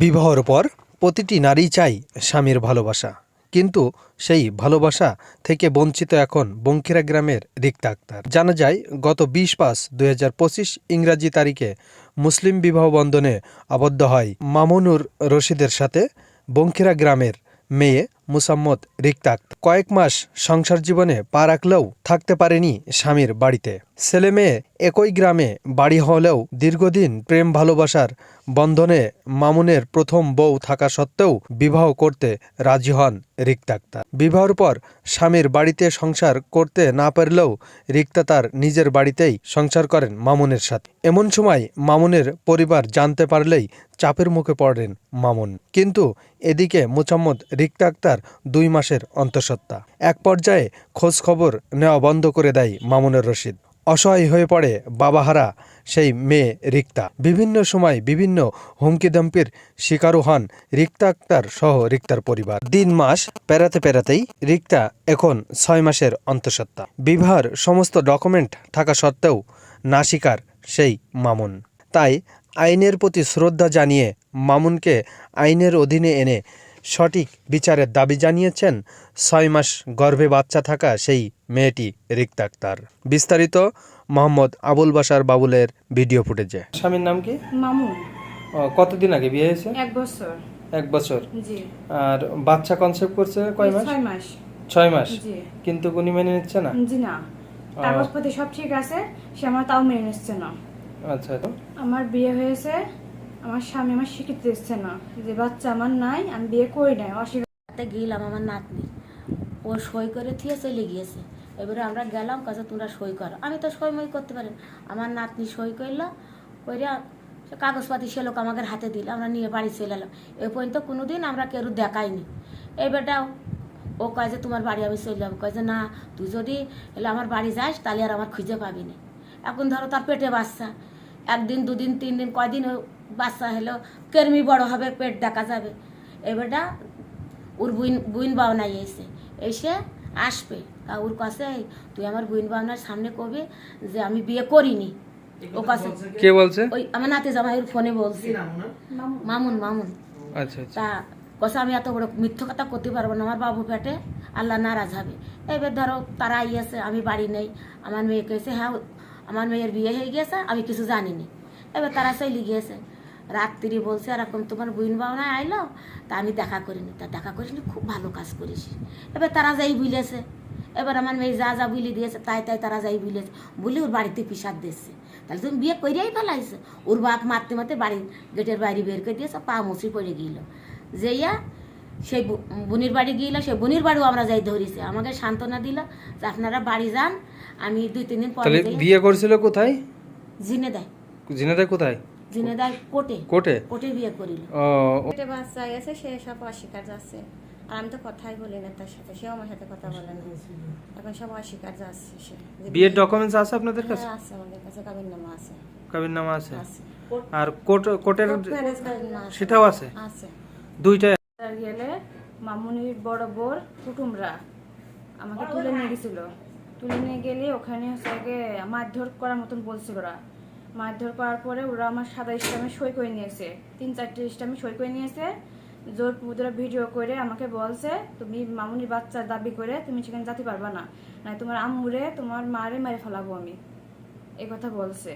বিবাহর পর প্রতিটি নারী চাই স্বামীর ভালোবাসা। কিন্তু সেই ভালোবাসা থেকে বঞ্চিত এখন বঙ্কিরা গ্রামের রিক্তা আক্তার। জানা যায়, গত বিশ পাঁচ দুই ইংরাজি তারিখে মুসলিম বিবাহ বন্ধনে আবদ্ধ হয় মামুনুর রশিদের সাথে বঙ্কিরা গ্রামের মেয়ে মুসাম্মদ রিক্তা আক্তার। কয়েক মাস সংসার জীবনে পা রাখলেও থাকতে পারেনি স্বামীর বাড়িতে। ছেলে মেয়ে একই গ্রামে বাড়ি হলেও দীর্ঘদিন প্রেম ভালোবাসার বন্ধনে মামুনের প্রথম বউ থাকা সত্ত্বেও বিবাহ করতে রাজি হন রিক্তা আক্তার বিবাহের পর স্বামীর বাড়িতে সংসার করতে না পারলেও রিক্তা তার নিজের বাড়িতেই সংসার করেন মামুনের সাথে। এমন সময় মামুনের পরিবার জানতে পারলেই চাপের মুখে পড়েন মামুন। কিন্তু এদিকে মোচাম্মদ রিক্তা আক্তার দুই মাসের অন্তঃসত্ত্বা। এক পর্যায়ে খোঁজ খবর নেওয়া বন্ধ করে দেয় মামুনের রশিদ। অসহায় হয়ে পড়ে বাবাহারা, সেই মেয়ে রিক্তা। বিভিন্ন সময় বিভিন্ন হুমকিদম্পির শিকারও হন রিক্তা আক্তার সহ রিক্তার পরিবার। দিন মাস পেরাতে পেরাতেই রিক্তা এখন ছয় মাসের অন্তঃসত্ত্বা। বিবাহের সমস্ত ডকুমেন্ট থাকা সত্ত্বেও না স্বীকার সেই মামুন। তাই আইনের প্রতি শ্রদ্ধা জানিয়ে মামুনকে আইনের অধীনে এনে সঠিক বিচারের দাবি জানিয়েছেন ছয় মাস গর্ভে বাচ্চা থাকা সেই মেয়েটি রিক্তা আক্তার বিস্তারিত মোহাম্মদ আবুল বাসার বাবুলের ভিডিও ফুটেজে। স্বামীর নাম কি? মামুন কতদিন আগে বিয়ে হয়েছে? এক বছর। এক বছর। আর বাচ্চা কনসেপ্ট করছে কয় মাস? ছয় মাস। ছয় মাস? কিন্তু উনি মেনে নিচ্ছে না? জি না। কাগজপত্র সব ঠিক আছে সে আমার তাও মেনে নিচ্ছে না। আচ্ছা আমার বিয়ে হয়েছে আমার স্বামী আমার স্বীকৃতি দিচ্ছে না। যে বাচ্চা আমার নাই, আমি বিয়ে করি নাই অস্বীকার গেলাম আমার নাতনি। ও সই করে থিয়ে চলে গিয়েছে। এবারে আমরা গেলাম, কাছে তোমরা সই করো। আমি তো সই মই করতে পারি। আমার নাতনি সই করল কইরা কাগজপাতি সে লোক আমাদের হাতে দিল, আমরা নিয়ে বাড়ি চলে এলাম। এ পর্যন্ত কোনো দিন আমরা কেউ দেখাইনি। বেটা, ও কয় যে তোমার বাড়ি আমি চলে যাব। কয় যে না, তুই যদি আমার বাড়ি যাস, তাহলে আর আমার খুঁজে পাবি না। এখন ধরো তার পেটে বাচ্চা। একদিন দুদিন তিন দিন কয়দিন বাচ্চা হলো কেরমি বড় হবে পেট দেখা যাবে। এবারটা ওর বুইন বুইন বাবনায় এসে এসে আসবে। তা ওর কাছে তুই আমার বুইন বাবনার সামনে কবি যে আমি বিয়ে করিনি। ও কাছে কে? বলছে? ওই আমার নাতে জামাইয়ের ফোনে বলছে। মামুন। মামুন আচ্ছা আচ্ছা। তা কষে আমি এত বড় মিথ্য কথা করতে পারব না আমার বাবু পেটে আল্লাহ নারাজ হবে। এবার ধরো তারা আইয়াছে আমি বাড়ি নেই আমার মেয়েকে এসে হ্যাঁ আমার মেয়ের বিয়ে হয়ে গিয়েছে, আমি কিছু জানিনি। এবার তারা চলে গিয়েছে। রাত্রি বলছে, এরকম তোমার বুইন বাবনা আইলো, তা আমি দেখা করিনি। তা দেখা করিনি, খুব ভালো কাজ করিস এবার তারা যাই বুলেছে। এবার আমার মেয়ে যা যা বুলি দিয়েছে, তাই তাই তারা যাই বুলেছে। বলে ওর বাড়িতে পিসাদ দিচ্ছে। তাহলে তুমি বিয়ে করিয়াই ফেলাইছে? ওর বাপ মারতে মারতে বাড়ির গেটের বাইরে বের করে দিয়েছে, পা মুসি পড়ে গিয়েছিল যেইয়া সেই বুনির বাড়ি গিয়েছিল সেই বুনির বাড়িও আমরা যাই ধরেছি। আমাকে সান্ত্বনা দিল যে আপনারা বাড়ি যান আমি দুই তিন দিন পরে বিয়ে করছিল কোথায়? জিনে দেয় জিনেদা কোথায়? জিনে দেয় কোটে? কোটে বিয়ে করিল। বাচ্চা গেছে সে সব অস্বীকার যাচ্ছে। আর আমি তো কথাই বলি না তার সাথে সেও আমার সাথে কথা বলে না। এখন সব অস্বীকার যাচ্ছে সে। বিয়ের ডকুমেন্টস আছে আপনাদের কাছে? হ্যাঁ, আছে আমাদের কাছে কাবিন নামা আছে। কাবির নামা আছে। আর নামা আছে। সেটাও আছে? আছে। দুইটা আর গেলে মামুনির বড় বোর কুটুমরা আমাকে তুলে নিয়ে গেছিল। তুলে নিয়ে গেলে ওখানে হচ্ছে গিয়ে মারধর করার মতন বলছিল ওরা। মারধর করার পরে ওরা আমার সাদা ইস্টামে সই করে নিয়েছে। তিন চারটে ইস্টামে সই করে নিয়েছে। জোর পুদরা ভিডিও করে আমাকে বলছে তুমি মামুনির বাচ্চার দাবি করে তুমি সেখানে যেতে পারবা না। না তোমার আম্মুরে তোমার মারে মেরে ফেলাবো আমি। এই কথা বলছে।